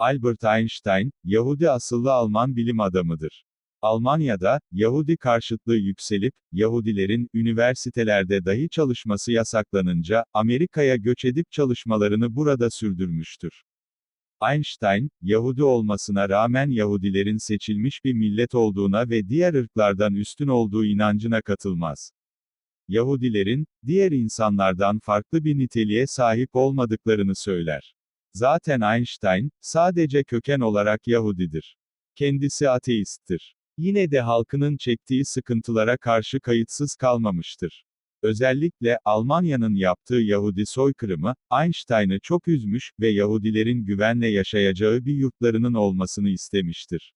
Albert Einstein, Yahudi asıllı Alman bilim adamıdır. Almanya'da, Yahudi karşıtlığı yükselip, Yahudilerin, üniversitelerde dahi çalışması yasaklanınca, Amerika'ya göç edip çalışmalarını burada sürdürmüştür. Einstein, Yahudi olmasına rağmen Yahudilerin seçilmiş bir millet olduğuna ve diğer ırklardan üstün olduğu inancına katılmaz. Yahudilerin, diğer insanlardan farklı bir niteliğe sahip olmadıklarını söyler. Zaten Einstein, sadece köken olarak Yahudidir. Kendisi ateisttir. Yine de halkının çektiği sıkıntılara karşı kayıtsız kalmamıştır. Özellikle, Almanya'nın yaptığı Yahudi soykırımı, Einstein'ı çok üzmüş ve Yahudilerin güvenle yaşayacağı bir yurtlarının olmasını istemiştir.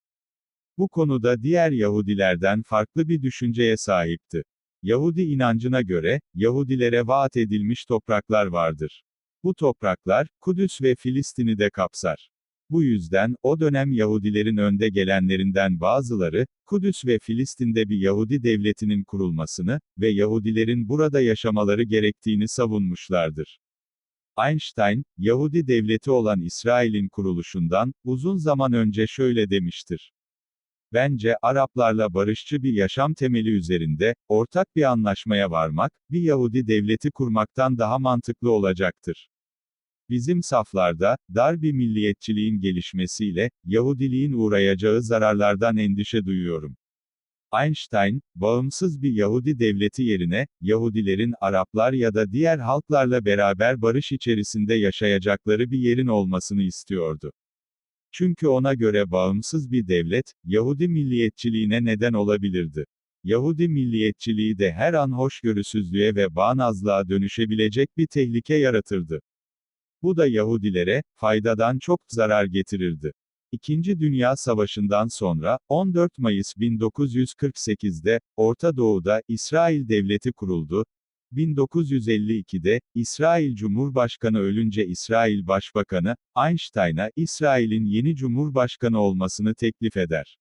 Bu konuda diğer Yahudilerden farklı bir düşünceye sahipti. Yahudi inancına göre, Yahudilere vaat edilmiş topraklar vardır. Bu topraklar, Kudüs ve Filistin'i de kapsar. Bu yüzden, o dönem Yahudilerin önde gelenlerinden bazıları, Kudüs ve Filistin'de bir Yahudi devletinin kurulmasını ve Yahudilerin burada yaşamaları gerektiğini savunmuşlardır. Einstein, Yahudi devleti olan İsrail'in kuruluşundan, uzun zaman önce şöyle demiştir. Bence, Araplarla barışçı bir yaşam temeli üzerinde, ortak bir anlaşmaya varmak, bir Yahudi devleti kurmaktan daha mantıklı olacaktır. Bizim saflarda, dar bir milliyetçiliğin gelişmesiyle, Yahudiliğin uğrayacağı zararlardan endişe duyuyorum. Einstein, bağımsız bir Yahudi devleti yerine, Yahudilerin Araplar ya da diğer halklarla beraber barış içerisinde yaşayacakları bir yerin olmasını istiyordu. Çünkü ona göre bağımsız bir devlet, Yahudi milliyetçiliğine neden olabilirdi. Yahudi milliyetçiliği de her an hoşgörüsüzlüğe ve bağnazlığa dönüşebilecek bir tehlike yaratırdı. Bu da Yahudilere, faydadan çok zarar getirirdi. İkinci Dünya Savaşı'ndan sonra, 14 Mayıs 1948'de, Orta Doğu'da, İsrail Devleti kuruldu. 1952'de, İsrail Cumhurbaşkanı ölünce İsrail Başbakanı, Einstein'a, İsrail'in yeni Cumhurbaşkanı olmasını teklif eder.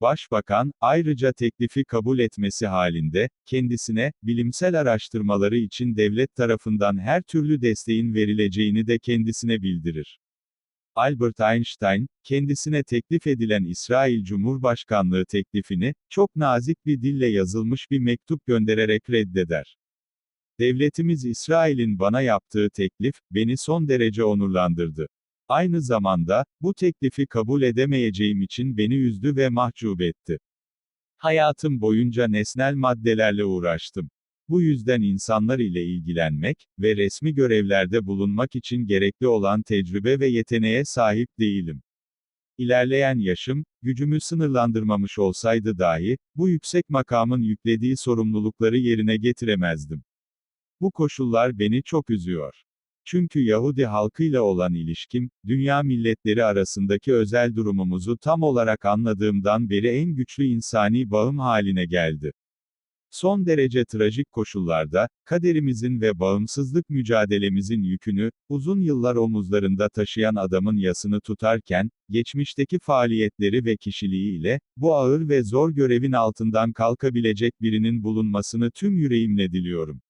Başbakan, ayrıca teklifi kabul etmesi halinde, kendisine, bilimsel araştırmaları için devlet tarafından her türlü desteğin verileceğini de kendisine bildirir. Albert Einstein, kendisine teklif edilen İsrail Cumhurbaşkanlığı teklifini, çok nazik bir dille yazılmış bir mektup göndererek reddeder. Devletimiz İsrail'in bana yaptığı teklif, beni son derece onurlandırdı. Aynı zamanda, bu teklifi kabul edemeyeceğim için beni üzdü ve mahcup etti. Hayatım boyunca nesnel maddelerle uğraştım. Bu yüzden insanlar ile ilgilenmek ve resmi görevlerde bulunmak için gerekli olan tecrübe ve yeteneğe sahip değilim. İlerleyen yaşım, gücümü sınırlandırmamış olsaydı dahi, bu yüksek makamın yüklediği sorumlulukları yerine getiremezdim. Bu koşullar beni çok üzüyor. Çünkü Yahudi halkıyla olan ilişkim, dünya milletleri arasındaki özel durumumuzu tam olarak anladığımdan beri en güçlü insani bağım haline geldi. Son derece trajik koşullarda, kaderimizin ve bağımsızlık mücadelemizin yükünü, uzun yıllar omuzlarında taşıyan adamın yasını tutarken, geçmişteki faaliyetleri ve kişiliğiyle, bu ağır ve zor görevin altından kalkabilecek birinin bulunmasını tüm yüreğimle diliyorum.